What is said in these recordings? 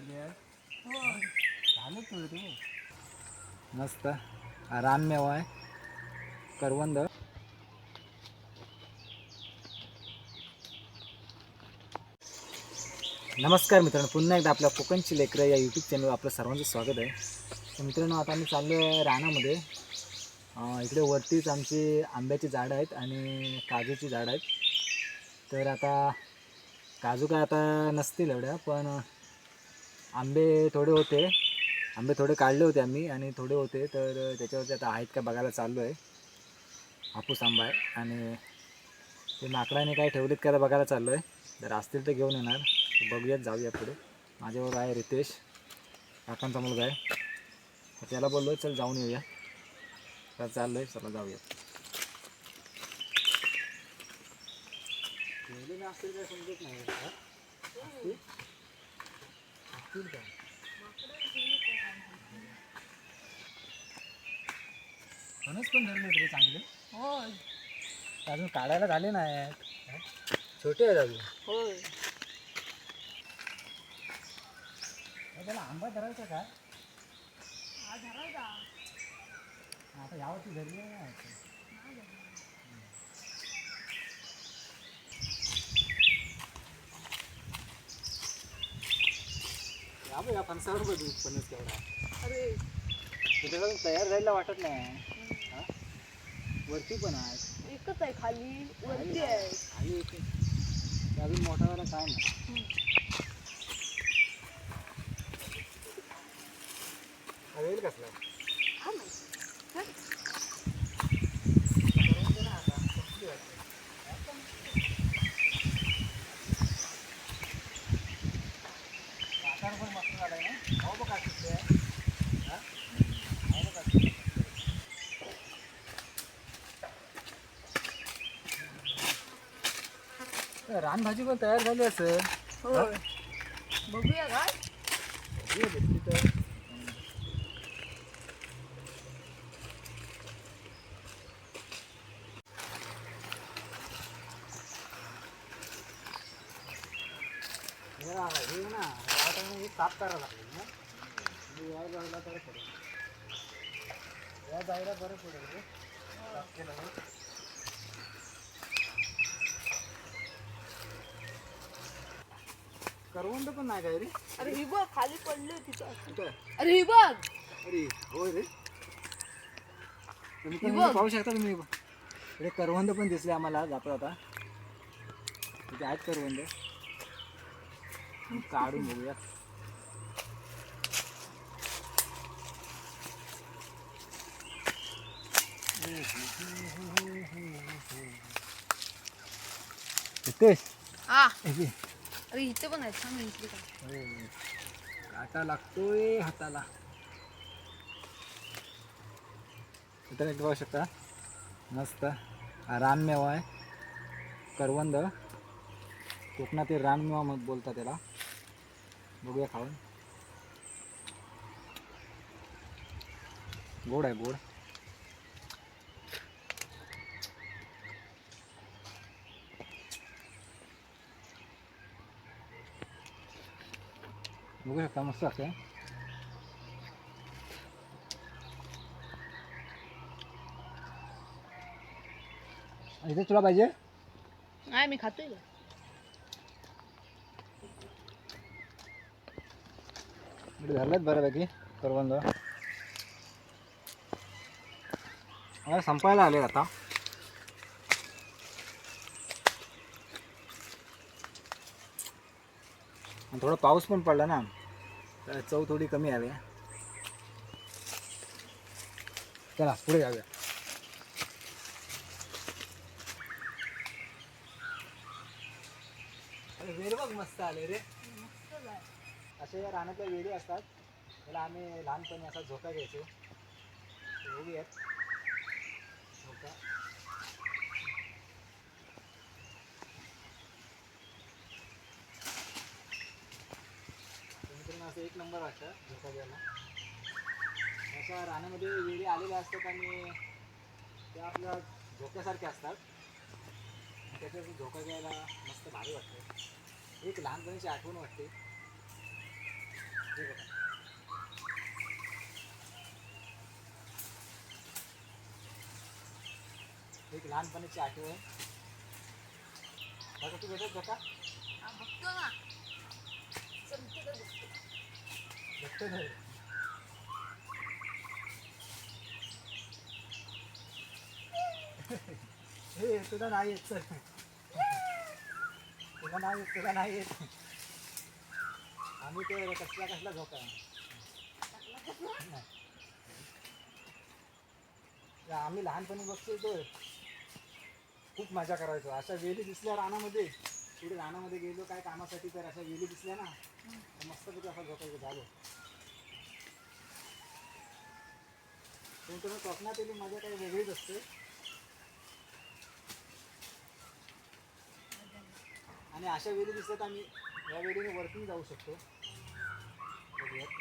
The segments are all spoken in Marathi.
भरली झालं तुझं तू मस्त रानमेवा आहे. करवंद. नमस्कार मित्रांनो पुन्हा एकदा आपल्या कोकणची लेकरं या यूट्यूब चॅनलवर आपलं सर्वांचं स्वागत आहे. तर मित्रांनो आता आम्ही चाललो आहे रानामध्ये. इकडे वरतीच आमची आंब्याची झाडं आहेत आणि काजूची झाडं आहेत. तर आता काजू काय आता नसतील एवढ्या पण आंबे थोडे होते. आंबे थोडे काढले होते आम्ही आणि थोडे होते तर त्याच्यावरती आता आहेत का बघायला चाललो आहे. हापूस आंबा आहे आणि ते माकडाने काय ठेवलेत का बघायला चाललो आहे जर असतील तर घेऊन येणार. बघूयात जाऊया पुढे. माझ्याबरोबर आहे रितेश काकांचा मुलगा आहे. त्याला बोललो चल जाऊन येऊया. तर चाललो आहे चला जाऊया असतील काय समजत नाही. असतील? का फणस पण धरले रे चांगले. होय. अजून काढायला झाले नाही छोटे आहेत अजून. मग त्याला आंबा धरायचा का? हा धरायचा आता यावरती धरले नाही. बघ, या फणसावर बघ फणस केवढा. अरे तिथे तयार झालेला वाटत नाही. हा? वरती पण आहे. एकच आहे खाली वरती आहे. खाली एक ते. अजून मोठा वाला काय नाही. हा वेल कसला हा. चल. करून दे ना आता संपली वाटतं. आकार पण मस्त झालाय ना हो बघ काय सुट्टी आहे हा? हो बघ काय सुट्टी आहे. ए, रानभाजी पण तयार झाली असेल. होय. बघूया भेटली तर हे? ना, हे हे साफ करायला लागेल ना या जायला बरं पडेल या जायला बरं पडेल साफ केलं करवंद पण नाही काय रे? अरे ही बघ खाली पडली होती कुठं आहे? अरे ही बघ. अरे होय रे. तुम्ही हे पण बघ. पाहू शकता तुम्ही. इकडे करवंद पण दिसले आम्हाला जाता आता. तिथे आहेत करवंद. काढून बघूया नितेश हा. हे घे. अरे इथे पण आहेत सांग इथली काय हो. हो. काटा लागतोय हाताला. इथं एक बघू शकता. मस्त. हा रानमेवा आहे. करवंद. कोकणातील रानमेवा मग बोलतात त्याला. बघूया खाऊन. गोड आहे गोड. बघू शकता मस्त असं इथे तुला पाहिजे नाही मी खातोय झालेत बऱ्यापैकी करवंद मला संपायला आले आता थोडा पाऊस पण पडला ना तर चव थोडी कमी हवी चला पुढे जाऊया. अरे बघ मस्त आले रे. असे या रानातल्या वेली असतात. त्याला आम्ही लहानपणी असा झोका घ्यायचो. बघूयात. मासे एक नंबर वाटतं धोकाद्याला. अशा रानामध्ये वेळी आलेल्या असतात आणि त्या आपल्या झोक्यासारख्या असतात. त्याच्यात धोका घ्यायला मस्त भारी वाटतं. एक लहानपणीची आठवण वाटते. ठीक आहे एक लहानपणीची आठवण. बघा तू भेटत बघा बघतो ना. हे तुला नाही येत चल. तुला नाही येत तुला नाही येत. आम्ही ते कसला कसला झोका आम्ही लहानपणी बघतो तो खूप मजा करायचो. अशा वेळी दिसल्या रानामध्ये. पुढे रानामध्ये गेलो काय कामासाठी तर अशा वेली दिसल्या ना तर मस्तपैकी असा झोपायचं झालो. पण तुम्ही येईल मजा काही वेगळीच असते. आणि अशा वेळी दिसतात आम्ही या वेळेने वरती जाऊ शकतो. बघूयात.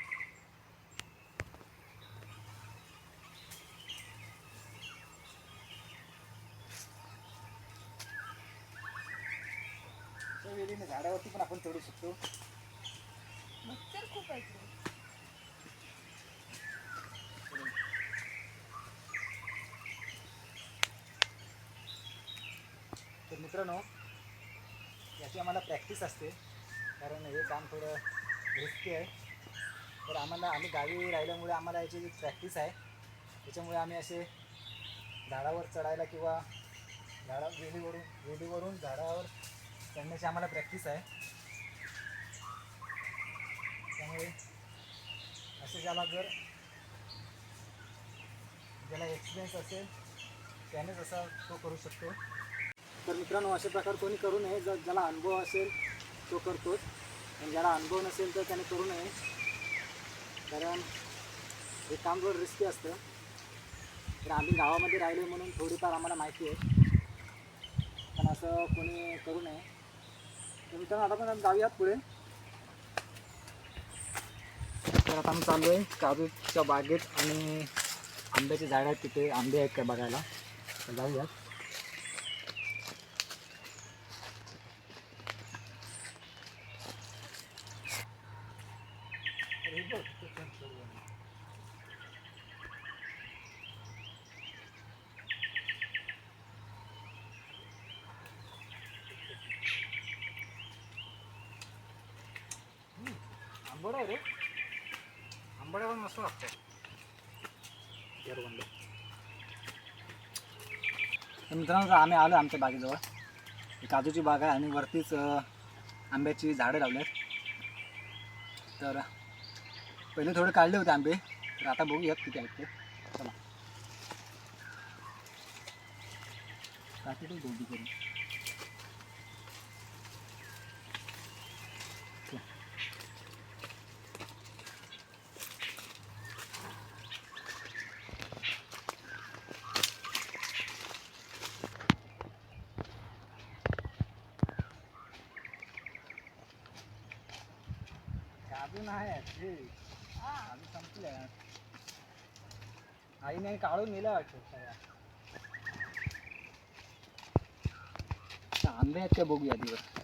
त्या वेळेने झाडावरती पण आपण चढू शकतो. मच्छर खूप आहेत रे. तर मित्रांनो याची आम्हाला प्रॅक्टिस असते. कारण हे काम थोडं रिस्की आहे. तर आम्हाला आम्ही गावी राहिल्यामुळे आम्हाला याची प्रॅक्टिस आहे त्याच्यामुळे आम्ही असे झाडावर चढायला किंवा झाडा वेलीवरून वेलीवरून झाडावर चढण्याची आम्हाला प्रॅक्टिस आहे. त्यामुळे असे ज्याला जर ज्याला एक्सपिरियन्स असेल त्यानेच असा तो करू शकतो. तर मित्रांनो असे प्रकार कोणी करू नये जर ज्याला अनुभव असेल तो करतोच. आणि ज्याला अनुभव नसेल तर त्याने करू नये. कारण हे काम थोडं रिस्की असतं तर आम्ही गावामध्ये राहिलो म्हणून थोडीफार आम्हाला माहिती आहे. पण असं कोणी करू नये. मित्रांनो आता पण जाऊयात पुढे. तर आता आम्ही चाललो आहे काजूच्या बागेत आणि आंब्याची झाडं आहेत तिथे आंबे आहेत का बघायला. तर जाऊयात अरे बघ, ते पण सर्व आहे. हम्म, आंबड आहे रे. आंबट पण मस्त लागतं तर मित्रांनो आम्ही आलो आमच्या बागेजवळ. ही काजूची बाग आहे आणि वरतीच आंब्याची झाडं लावल्यात तर पहिले थोडे काढले होते आंबे. तर आता बघूयात किती आहेत ते. चला. दोघी करून चला. अजून आम्ही हे. अजून संपले आईने काढून नेलं वाटतं सगळ्या आंबे आहेत का बघूया दिवस.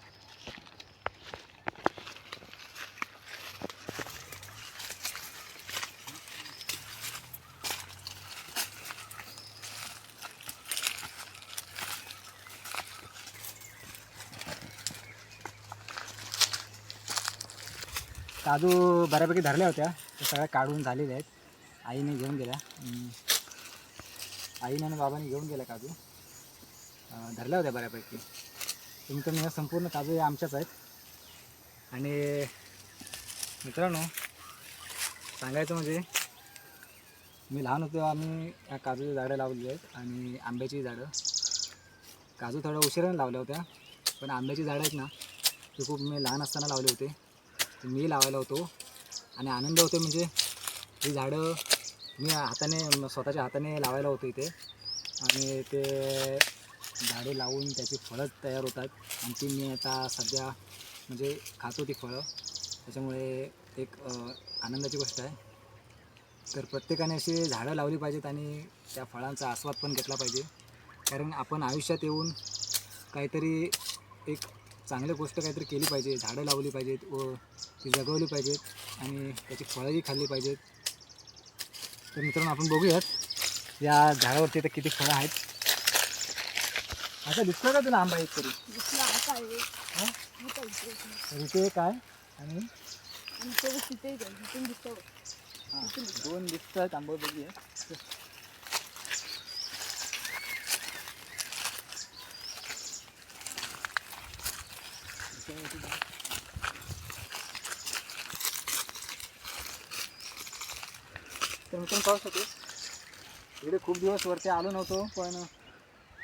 काजू बऱ्यापैकी धरल्या होत्या. त्या सगळ्या काढून झालेल्या आहेत. आईने घेऊन गेल्या. आईने आणि बाबाने घेऊन गेल्या काजू. धरल्या होत्या बऱ्यापैकी. तुमच्या मी संपूर्ण काजू या आमच्याच आहेत. आणि मित्रांनो सांगायचं म्हणजे मी लहान होतो आम्ही या काजूची झाडं लावली आहेत आणि आंब्याची झाडं. काजू थोड्या उशिराने लावल्या होत्या पण आंब्याची झाडं आहेत ना ती खूप मी लहान असताना लावले होते. मी लावायला होतो. आणि आनंद होतो म्हणजे ही झाडं मी हाताने स्वतःच्या हाताने लावायला होतो इथे. आणि ते झाडे लावून त्याची फळं तयार होतात. आणि ती मी आता सध्या म्हणजे खातो ती फळं. त्याच्यामुळे एक आनंदाची गोष्ट आहे. तर प्रत्येकाने अशी झाडं लावली पाहिजेत आणि त्या फळांचा आस्वाद पण घेतला पाहिजे. कारण आपण आयुष्यात येऊन काहीतरी एक चांगली गोष्ट काहीतरी केली पाहिजे झाडं लावली पाहिजेत व ती जगवली पाहिजेत आणि त्याची फळंही खाल्ली पाहिजेत. तर मित्रांनो आपण बघूयात या झाडावरती तर किती फळं आहेत. आता दिसतोय का तुला आंबा एक तरी? इथे. इथे एक आहे आणि दिसतो दोन दिसत आहेत आंबा बघूया. तर मी पण पाहू शकतो इकडे खूप दिवस वरती आलो नव्हतो पण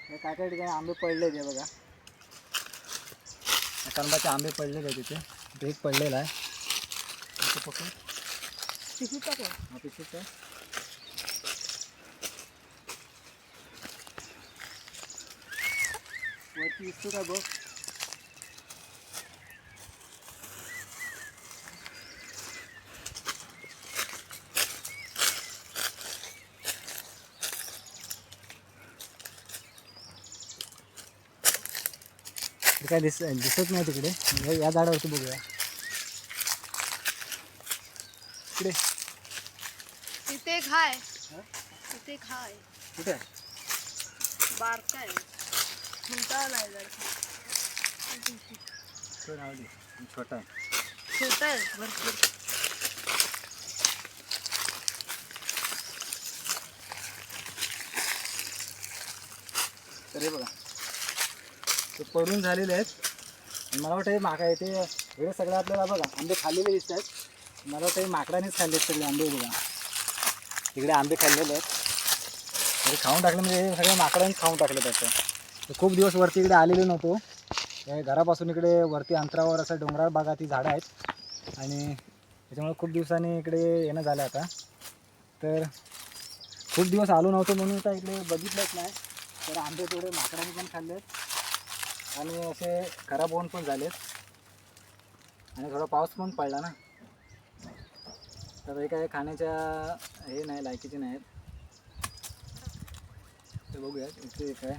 हे काय काय ठिकाणी आंबे पडले ते बघा कलबाचे आंबे पडलेले आहेत तिथे इथे एक पडलेला आहे पकडून तिथे टाकू. हा आहे. वरती दिसतो का बघ काय दिस दिसत नाही तिकडे. या- या झाडावरती बघूया. इकडे. तिथे एक हाय. हा? तिथे एक हाय. कुठे? बारका आहे. मोठा नाही जरा. तो राहू दे. छोटा आहे. छोटा आहे भरपूर. तर हे बघा. ते पडून झालेले आहेत. मला वाटतं हे माका येते एवढे सगळे आपल्याला बघा आंबे खाल्लेले दिसत आहेत. मला वाटतं हे माकडानेच खाल्ले सगळे आंबे बघा. तिकडे आंबे खाल्लेले आहेत. खाऊन टाकले म्हणजे हे सगळे माकडानेच खाऊन टाकले त्याचं. खूप दिवस वरती इकडे आलेलो नव्हतो. घरापासून इकडे वरती अंतरावर असं डोंगराळ भागात ही झाडं आहेत. आणि त्याच्यामुळे खूप दिवसांनी इकडे येणं झालं आता. तर खूप दिवस आलो नव्हतो म्हणून आता इकडे बघितलंच नाही. तर आंबे थोडे माकडाने पण खाल्ले आहेत आणि असे खराब होऊन पण झालेत. आणि थोडा पाऊस पण पडला ना. तर हे काय खाण्याच्या हे नाही लायकीचे नाहीत ते बघूया इथे एक आहे.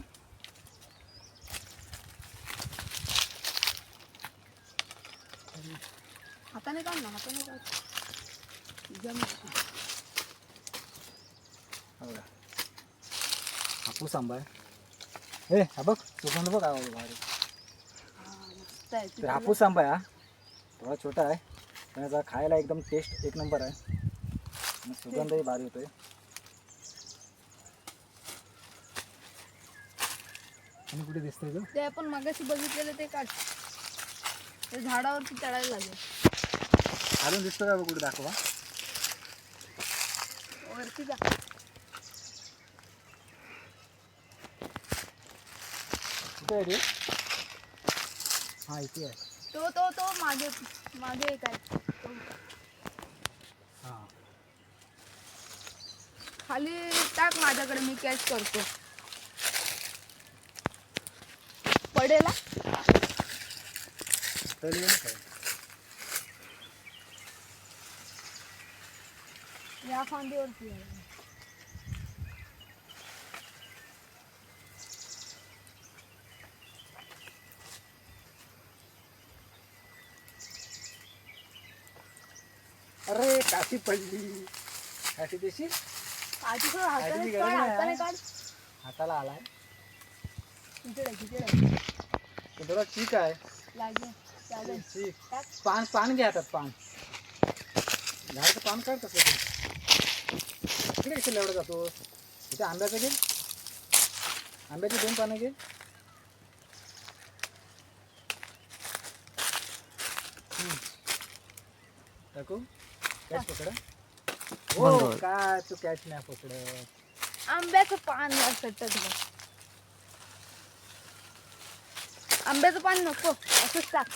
हाताने काढ ना हाताने काढ. हा हापूस आंबा आहे. हा बघ सुगंध बघ आवाज भारी. तर हापूस आंबा आहे हा. थोडा छोटा आहे पण याचा खायला एकदम टेस्ट एक नंबर आहे. आणि सुगंधही भारी होतोय. आणि कुठे दिसतंय तो ते आपण मगाशी बघितलेलं ते काढ. ते झाडावरती चढायला लागेल. अजून दिसतो का बघ कुठे दाखवा? वरती जा कुठे आहे रे हा इथे आहे तो तो तो मागे मागे एक आहे. हा खाली टाक माझ्याकडे मी कॅच करतो पडेल हा? तर येईल काय या फांदीवरती आहे. अरे काशी पडली. काशी देशी? आधी थोडं हाताने काढ हाताने हा. काढ. हाताला आलाय. तिथे आहे. तो थोडा ठीक आहे. लागेल ठीक टाक. पान पान घ्या हातात पान. झाडाचं पान काढ कसं ते इकडे कशाला एवढं जातो. इथे आंब्याचं घे. आंब्याची दोन पानं घे. हम्म. टाकू. कॅच पकडा? हो काय तू कॅच नाही पकडत. आंब्याचं पान असतं आंब्याचं पान नको असंच टाक.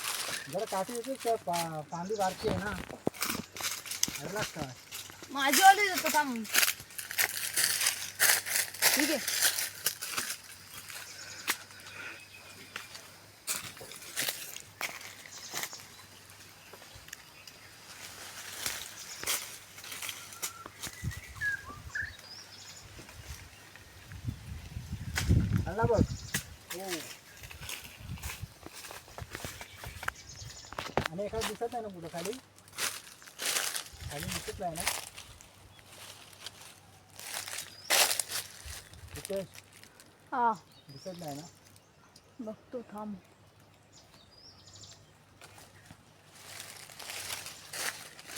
जरा काठी येते का? पा बारकी आहे ना. का? माझी ऑर्डर देतो थांब. ठीक आहे हल्ला बघ हो आणि एखाद दिसत नाही ना कुठं खाली खाली दिसत नाही ना तिथे हा दिसत नाही ना बघतो थांब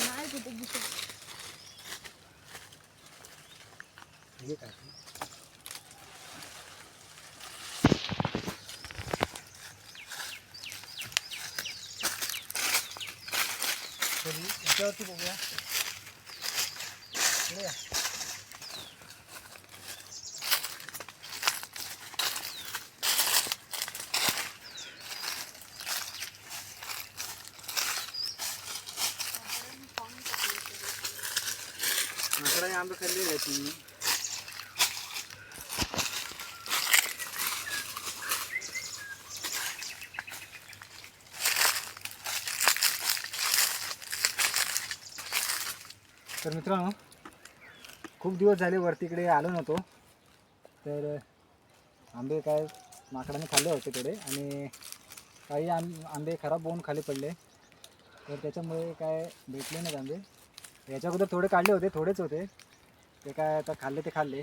नाही कुठे दिसत हे काय तरी याच्यावरती बघूया इकडे या. आंबे खाल्लेले आहेत तुम्ही तर मित्रांनो खूप दिवस झाले वरती इकडे आलो नव्हतो. तर आंबे काय माकडाने खाल्ले होते थोडे आणि काही आं आंबे खराब होऊन खाली पडले. तर त्याच्यामुळे काय भेटले नाहीत आंबे. याच्या अगोदर थोडे काढले होते थोडेच होते. ते काय आता खाल्ले ते खाल्ले.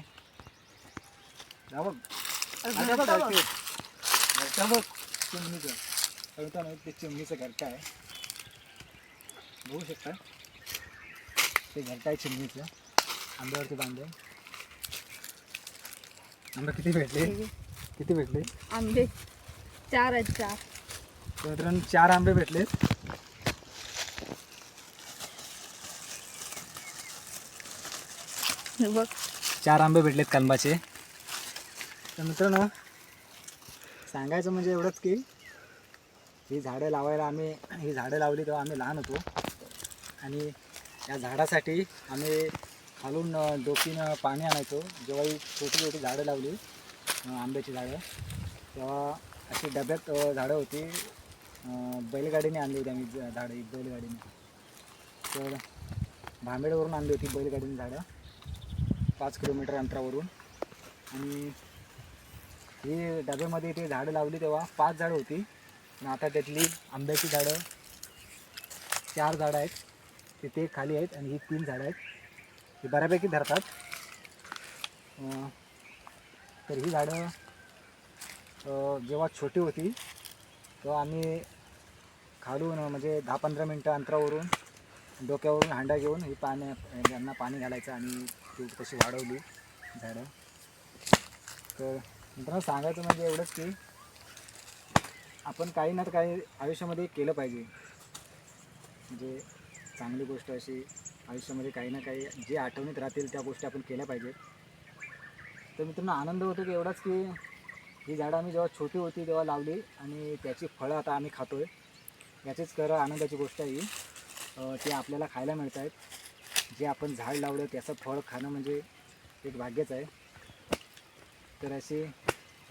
जा बघ. चिमणीचं. मित्रांनो ते चिमणीचं घरटा आहे बघू शकता. ते आहे चिमणीचं आंब्यावरती बांधले आंबे किती भेटले? किती भेटले? आंबे. चार आहेत चार. तर मित्रांनो चार आंबे भेटले. बघ. चार आंबे भेटलेत कलमाचे तर मित्रांनो सांगायचं म्हणजे एवढंच की ही झाडं लावायला आम्ही ही झाडं लावली तेव्हा आम्ही लहान होतो. आणि या झाडासाठी आम्ही खालून डोकीनं पाणी आणायचो. जेव्हा ही छोटी छोटी झाडं लावली आंब्याची झाडं तेव्हा अशी डब्यात झाडं होती. बैलगाडीने आणली होती आम्ही ज- झाडं एक बैलगाडीने. तर भांबेडवरून आणली होती बैलगाडीने झाडं. पाच किलोमीटर अंतरावरून. आणि ही डब्यामध्ये ते झाडं लावली तेव्हा पाच झाडं होती. आणि आता त्यातली आंब्याची झाडं चार झाडं आहेत. ते ते खाली आहेत आणि ही तीन झाडं आहेत. ही बऱ्यापैकी धरतात. तर ही झाडं जेव्हा छोटी होती तेव्हा आम्ही खालून म्हणजे दहा पंधरा मिनटं अंतरावरून डोक्यावरून हांडा घेऊन ही पाण्या यांना पाणी घालायचं आणि ती तशी वाढवली झाडं. तर मित्रांनो सांगायचं म्हणजे एवढंच की आपण काही ना काही आयुष्यामध्ये केलं पाहिजे. म्हणजे चांगली गोष्ट अशी आयुष्यामध्ये काही ना काही जे आठवणीत राहतील त्या गोष्टी आपण केल्या पाहिजेत. तर मित्रांनो आनंद होतो की एवढाच की ही झाडं आम्ही जेव्हा छोटी होती तेव्हा लावली आणि त्याची फळं आता आम्ही खातो आहे याचीच खरं आनंदाची गोष्ट आहे ती ते आपल्याला खायला मिळत आहेत. जे आपण झाड लावलं त्याचं फळ खाणं म्हणजे एक भाग्यच आहे. तर अशी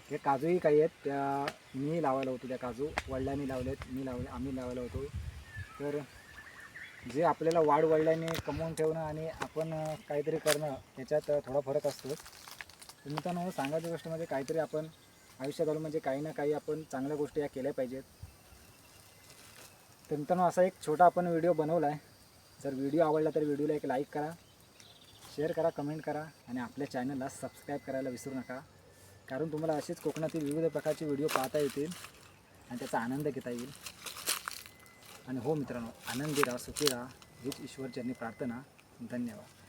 हे काजूही काही आहेत. त्या मी लावायला होतो त्या काजू. वडिलांनी लावले आहेत मी लावले आम्ही लावायला होतो. तर जे आपल्याला वाढ वडिलांनी कमवून ठेवणं आणि आपण काहीतरी करणं याच्यात थोडा फरक असतो. तर मित्रांनो सांगायची गोष्ट म्हणजे काहीतरी आपण आयुष्यात आलो म्हणजे काही ना काही आपण चांगल्या गोष्टी या केल्या पाहिजेत. तर मित्रांनो असा एक छोटा आपण व्हिडिओ बनवला आहे जर व्हिडिओ आवडला तर व्हिडिओला एक लाईक करा शेअर करा कमेंट करा आणि आपल्या चॅनलला सबस्क्राईब करायला विसरू नका. कारण तुम्हाला असेच कोकणातील विविध प्रकारचे व्हिडिओ पाहता येतील आणि त्याचा आनंद घेता येईल. आणि हो मित्रांनो आनंदी राहा सुखी राहा हीच ईश्वरचरणी प्रार्थना. धन्यवाद.